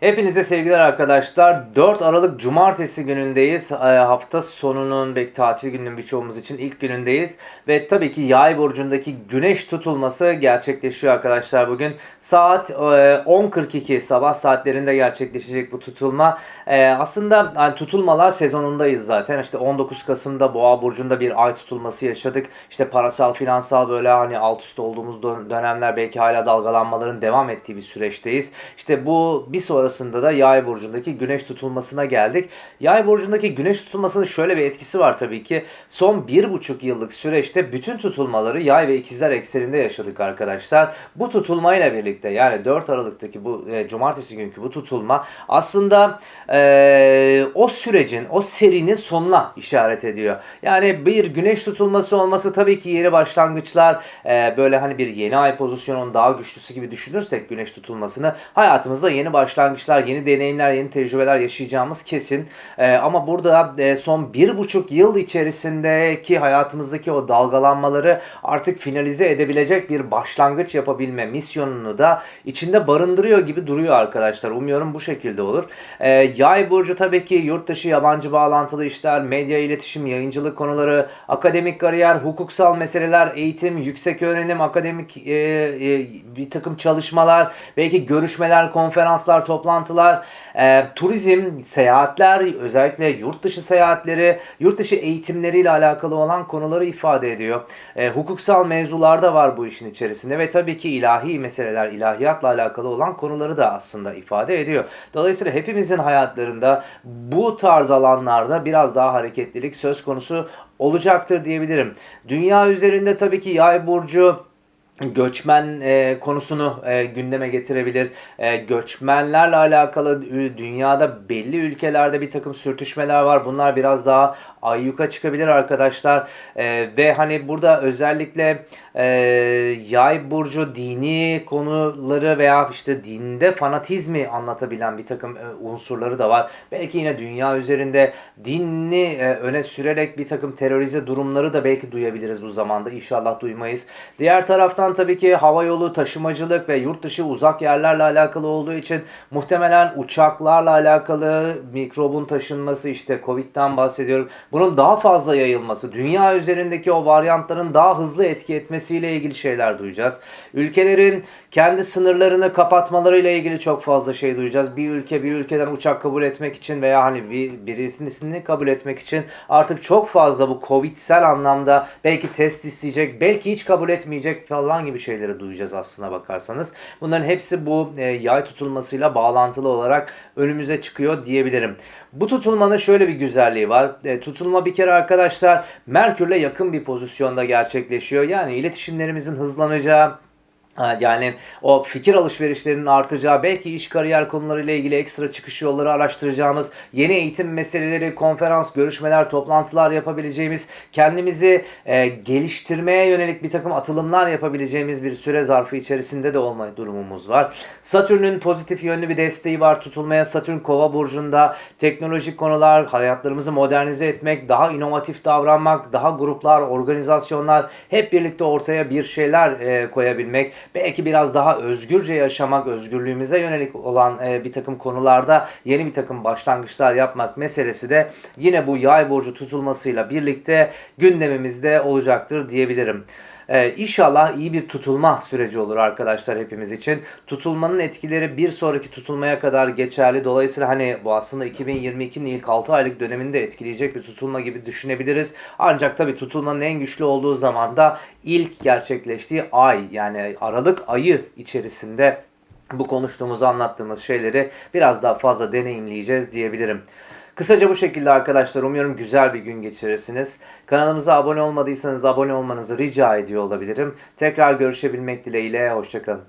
Hepinize sevgiler arkadaşlar. 4 Aralık Cumartesi günündeyiz. Ee, Hafta sonunun belki tatil gününün birçoğumuz için ilk günündeyiz. Ve tabii ki yay burcundaki güneş tutulması gerçekleşiyor arkadaşlar bugün. Saat e, 10.42 sabah saatlerinde gerçekleşecek bu tutulma. Ee, Aslında tutulmalar sezonundayız zaten. İşte 19 Kasım'da Boğa burcunda bir ay tutulması yaşadık. İşte parasal, finansal böyle hani alt üst olduğumuz dön- dönemler belki hala dalgalanmaların devam ettiği bir süreçteyiz. İşte bu bir sonrasında da Yay burcundaki güneş tutulmasına geldik. Yay burcundaki güneş tutulmasının şöyle bir etkisi var tabii ki. Son bir buçuk yıllık süreçte bütün tutulmaları Yay ve ikizler ekseninde yaşadık arkadaşlar. Bu tutulmayla birlikte yani 4 Aralık'taki bu e, cumartesi günkü bu tutulma aslında e, o sürecin, o serinin sonuna işaret ediyor. Yani bir güneş tutulması olması tabii ki yeni başlangıçlar, e, böyle hani bir yeni ay pozisyonunun daha güçlüsü gibi düşünürsek güneş tutulmasını hayatımızda yeni başlangıçlar, yeni deneyimler, yeni tecrübeler yaşayacağımız kesin. E, ama burada e, son bir buçuk yıl içerisindeki hayatımızdaki o dalgalanmaları artık finalize edebilecek bir başlangıç yapabilme misyonunu da içinde barındırıyor gibi duruyor arkadaşlar. Umuyorum bu şekilde olur. E, yay burcu tabii ki yurt dışı yabancı bağlantılı işler, medya iletişim, yayıncılık konuları, akademik kariyer, hukuksal meseleler, eğitim, yüksek öğrenim, akademik e, e, bir takım çalışmalar, belki görüşmeler, konferanslar, toplantılar, e, turizm, seyahatler, özellikle yurt dışı seyahatleri, yurt dışı eğitimleriyle alakalı olan konuları ifade ediyor. E, hukuksal mevzular da var bu işin içerisinde ve tabii ki ilahi meseleler, ilahiyatla alakalı olan konuları da aslında ifade ediyor. Dolayısıyla hepimizin hayatlarında bu tarz alanlarda biraz daha hareketlilik söz konusu olacaktır diyebilirim. Dünya üzerinde tabii ki yay burcu göçmen e, konusunu e, gündeme getirebilir. E, göçmenlerle alakalı dünyada belli ülkelerde bir takım sürtüşmeler var. Bunlar biraz daha ayyuka çıkabilir arkadaşlar. E, ve hani burada özellikle e, yay burcu dini konuları veya işte dinde fanatizmi anlatabilen bir takım e, unsurları da var. Belki yine dünya üzerinde dinini e, öne sürerek bir takım terörize durumları da belki duyabiliriz bu zamanda. İnşallah duymayız. Diğer taraftan tabii ki hava yolu, taşımacılık ve yurt dışı uzak yerlerle alakalı olduğu için muhtemelen uçaklarla alakalı mikrobun taşınması işte Covid'den bahsediyorum. Bunun daha fazla yayılması, dünya üzerindeki o varyantların daha hızlı etki etmesiyle ilgili şeyler duyacağız. Ülkelerin kendi sınırlarını kapatmalarıyla ilgili çok fazla şey duyacağız. Bir ülke bir ülkeden uçak kabul etmek için veya hani bir birisini kabul etmek için artık çok fazla bu Covid'sel anlamda belki test isteyecek, belki hiç kabul etmeyecek falan gibi şeyleri duyacağız aslına bakarsanız. Bunların hepsi bu e, yay tutulmasıyla bağlantılı olarak önümüze çıkıyor diyebilirim. Bu tutulmanın şöyle bir güzelliği var. E, tutulma bir kere arkadaşlar Merkür'le yakın bir pozisyonda gerçekleşiyor. Yani iletişimlerimizin hızlanacağı, Yani o fikir alışverişlerinin artacağı, belki iş kariyer konularıyla ilgili ekstra çıkış yolları araştıracağımız, yeni eğitim meseleleri, konferans, görüşmeler, toplantılar yapabileceğimiz, kendimizi e, geliştirmeye yönelik bir takım atılımlar yapabileceğimiz bir süre zarfı içerisinde de olma durumumuz var. Satürn'ün pozitif yönlü bir desteği var tutulmaya. Satürn kova burcunda teknolojik konular, hayatlarımızı modernize etmek, daha inovatif davranmak, daha gruplar, organizasyonlar hep birlikte ortaya bir şeyler e, koyabilmek, belki biraz daha özgürce yaşamak, özgürlüğümüze yönelik olan e, bir takım konularda yeni bir takım başlangıçlar yapmak meselesi de yine bu yay burcu tutulmasıyla birlikte gündemimizde olacaktır diyebilirim. Ee, inşallah iyi bir tutulma süreci olur arkadaşlar hepimiz için. Tutulmanın etkileri bir sonraki tutulmaya kadar geçerli. Dolayısıyla hani bu aslında 2022'nin ilk 6 aylık dönemini de etkileyecek bir tutulma gibi düşünebiliriz. Ancak tabii tutulmanın en güçlü olduğu zaman da ilk gerçekleştiği ay yani Aralık ayı içerisinde bu konuştuğumuz anlattığımız şeyleri biraz daha fazla deneyimleyeceğiz diyebilirim. Kısaca bu şekilde arkadaşlar umuyorum güzel bir gün geçirirsiniz. Kanalımıza abone olmadıysanız abone olmanızı rica ediyor olabilirim. Tekrar görüşebilmek dileğiyle hoşçakalın.